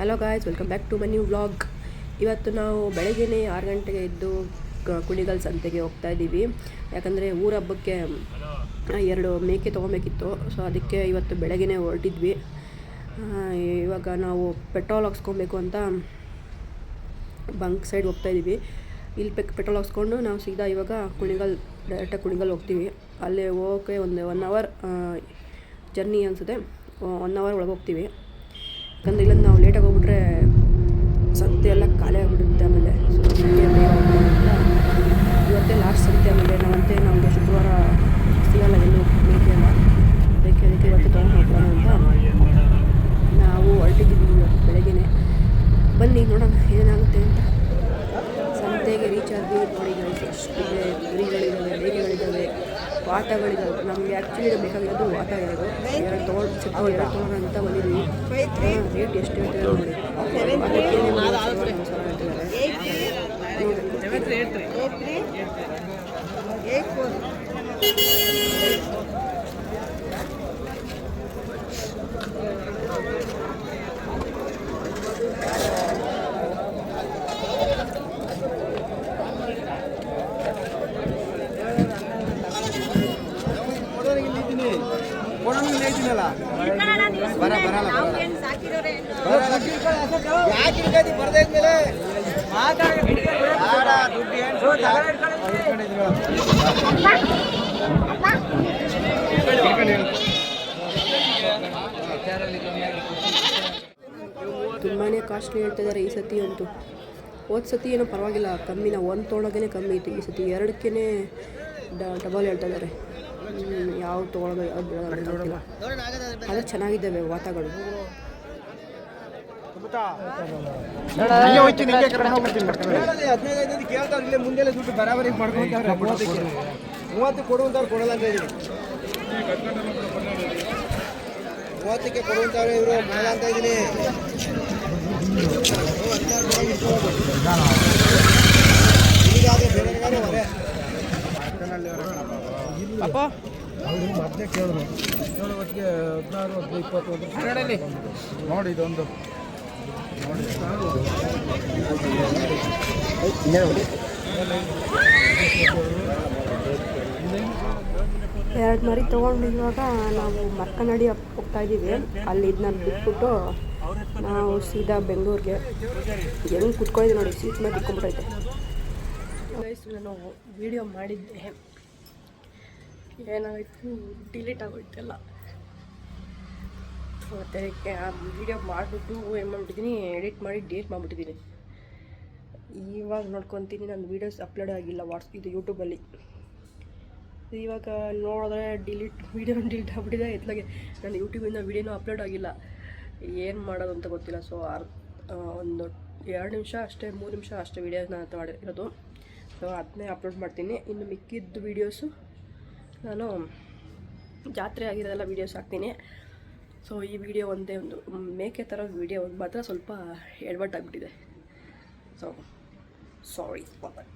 Hello guys welcome back to my new vlog ಇವತ್ತು ನಾವು ಬೆಳಗ್ಗೆನೇ ಆರು ಗಂಟೆಗೆ ಇದ್ದು ಕುಣಿಗಲ್ ಸಂತೆಗೆ ಹೋಗ್ತಾ ಇದ್ದೀವಿ. ಯಾಕಂದರೆ ಊರ ಹಬ್ಬಕ್ಕೆ ಎರಡು ಮೇಕೆ ತೊಗೊಬೇಕಿತ್ತು. ಸೊ ಅದಕ್ಕೆ ಇವತ್ತು ಬೆಳಗ್ಗೆ ಹೊರಟಿದ್ವಿ. ಇವಾಗ ನಾವು ಪೆಟ್ರೋಲ್ ಹಾಕ್ಸ್ಕೊಬೇಕು ಅಂತ ಬಂಕ್ ಸೈಡ್ ಹೋಗ್ತಾ ಇದ್ದೀವಿ. ಇಲ್ಲಿ ಪೆಕ್, ಪೆಟ್ರೋಲ್ ಹಾಕ್ಸ್ಕೊಂಡು ನಾವು ಸೀದಾ ಇವಾಗ ಕುಣಿಗಲ್ ಡೈರೆಕ್ಟಾಗಿ ಕುಣಿಗಲ್ ಹೋಗ್ತೀವಿ. ಅಲ್ಲಿ ಹೋಗೋಕ್ಕೆ ಒಂದು ಒನ್ ಅವರ್ ಜರ್ನಿ ಅನಿಸುತ್ತೆ. ಒನ್ ಅವರ್ ಒಳಗೆ ಹೋಗ್ತೀವಿ. ಯಾಕಂದ್ರೆ ನಾವು ಲೇಟಾಗಿ ಹೋಗ್ಬಿಟ್ರೆ ಸಂತೆ ಎಲ್ಲ ಖಾಲಿ ಆಗಿಬಿಡುತ್ತೆ ಆಮೇಲೆ. ಇವತ್ತೆ ಲಾಸ್ಟ್ ಸಂತೆ ಆಮೇಲೆ ನಾವಂತೆ ನಮಗೆ ಶುಕ್ರವಾರ ಸಿಗಲ್ಲ ಎಲ್ಲೂ ಮೇಕೆ ಎಲ್ಲ ಅದಕ್ಕೆ ಇವತ್ತು ತೊಗೊಂಡು ಹೋಗೋಣ ಅಂತ. ನಾವು ಹೊರಟಿದ್ದೀವಿ ಇವತ್ತು ಬೆಳಗ್ಗೆನೆ. ಬನ್ನಿ ನೋಡೋಣ ಏನಾಗುತ್ತೆ ಅಂತ. ಸಂತೆಗೆ ರೀಚ್ ಆಗಿ ನೋಡಿ guys, ಗುರಿಗಳಿದ್ದಾವೆ ಕುರಿಗಳಿದ್ದಾವೆ ವಾಟಗಳಿದ್ದಾವೆ ನಮಗೆ ಆ್ಯಕ್ಚುಲಿ ಬೇಕಾಗಿರೋದು ಆಟ ಇರೋದು. ಎರಡು ತೊಗೊಂಡು ಚಿಕ್ಕ ಎರಡು ಅಂತ ಬಂದಿದ್ವಿ ರೇಟ್ ಎಷ್ಟು ಹೇಳ್ತಾರೆ ನೋಡಿ. ಅದಕ್ಕೆ ಮೂರು ಬರ ಬರಲ್ಲ. ಯಾಕೆ ಬರ್ದೇ ಇದ್ಮೇಲೆ ತುಂಬಾ ಕಾಸ್ಟ್ಲಿ ಹೇಳ್ತಿದ್ದಾರೆ ಈ ಸತಿ ಅಂತೂ. ಹೋದ ಸತಿ ಏನೋ ಪರವಾಗಿಲ್ಲ ಕಮ್ಮಿನ ಒಂದು ತೊಗೊಳಗೇ ಕಮ್ಮಿ ಇತ್ತು ಈ ಸತಿ ಎರಡಕ್ಕೇ ಡಬಲ್ ಹೇಳ್ತಾ ಇದ್ದಾರೆ. ಯಾವ ತೊಗೊಳೋದು ಯಾವ್ದು ಆದರೆ ಚೆನ್ನಾಗಿದ್ದಾವೆ ವಾತಗಳು ಹದಿನೈದು ಕೇಳ್ತಾವ್ರು ಇಲ್ಲೇ ಮುಂದೆಲ್ಲ ದುಡ್ಡು ಬರಾಬರಿ ಮಾಡ್ಕೊಂತಾರೆ ಮೂವತ್ತಕ್ಕೆ ಮೂವತ್ತು ಕೊಡುವಂತವ್ರು ಕೊಡಲ್ಲ ಅಂತ ಇದ್ದೀನಿ ಮೂವತ್ತಕ್ಕೆ ಕೊಡುವಂತವ್ರು ಇವರು ಮಾಡಲ್ಲ ಅಂತ ಇದ್ದೀನಿ ಬೇರೆ ಹೊರೆ ಅಪ್ಪ? ಮತ್ತೆ ಕೇಳಿದ್ರು ಏಳು ಹೊತ್ತಿಗೆ ಹದಿನಾರು ಹದಿನೈದು ಇಪ್ಪತ್ತು ನೋಡಿ ಇದೊಂದು. ಎರಡು ಮರಿ ತೊಗೊಂಡಿರುವಾಗ ನಾವು ಮರ್ಕನಡಿ ಹಪ್- ಹೋಗ್ತಾ ಇದ್ದೀವಿ. ಅಲ್ಲಿ ಇದನ್ನ ಬಿಟ್ಬಿಟ್ಟು ನಾವು ಸೀದಾ ಬೆಂಗಳೂರಿಗೆ. ಹೆಂಗೆ ಕುತ್ಕೊಂಡಿದ್ದೆ ನೋಡಿ ಸೀಟ್ ಮೇಲೆ ಬಿಟ್ಕೊಂಡ್ಬಿಟ್ಟೈತೆ ನಾನು ವಿಡಿಯೋ ಮಾಡಿದ್ದೆ. ಏನಾಯಿತು? ಡಿಲೀಟ್ ಆಗೋಯ್ತಲ್ಲ. ಮತ್ತು ಅದಕ್ಕೆ ಆ ವಿಡಿಯೋ ಮಾಡಿಬಿಟ್ಟು ಏನು ಮಾಡ್ಬಿಟ್ಟಿದ್ದೀನಿ ಎಡಿಟ್ ಮಾಡಿ ಡಿಲೀಟ್ ಮಾಡಿಬಿಟ್ಟಿದ್ದೀನಿ ಇವಾಗ ನೋಡ್ಕೊತೀನಿ ನನ್ನ ವೀಡಿಯೋಸ್ ಅಪ್ಲೋಡ್ ಆಗಿಲ್ಲ ವಾಟ್ಸ್, ಇದು ಯೂಟ್ಯೂಬಲ್ಲಿ ಇವಾಗ ನೋಡಿದ್ರೆ ಡಿಲೀಟ್ ವೀಡಿಯೋ ಡಿಲೀಟ್ ಆಗ್ಬಿಟ್ಟಿದೆ. ಇತ್ಲಾಗೆ ನಾನು ಯೂಟ್ಯೂಬಿಂದ ವೀಡಿಯೋನೂ ಅಪ್ಲೋಡ್ ಆಗಿಲ್ಲ. ಏನು ಮಾಡೋದು ಅಂತ ಗೊತ್ತಿಲ್ಲ. ಸೊ ಅರ್ ಒಂದು ಎರಡು ನಿಮಿಷ ಅಷ್ಟೇ, ಮೂರು ನಿಮಿಷ ಅಷ್ಟೇ ವೀಡಿಯೋಸ್ನ ನಾನು ಇರೋದು ಸೊ ಅದನ್ನೇ ಅಪ್ಲೋಡ್ ಮಾಡ್ತೀನಿ. ಇನ್ನು ಮಿಕ್ಕಿದ್ದು ವೀಡಿಯೋಸು ನಾನು ಜಾತ್ರೆ ಆಗಿರೋದೆಲ್ಲ ವೀಡಿಯೋಸ್ ಹಾಕ್ತೀನಿ. ಸೊ ಈ ವಿಡಿಯೋ ಒಂದೇ ಒಂದು ಮೇಕೆ ಥರ ವಿಡಿಯೋ ಒಂದು ಮಾತ್ರ ಸ್ವಲ್ಪ ಎಡ್ವರ್ಟ್ ಆಗಿಬಿಟ್ಟಿದೆ. So sorry for that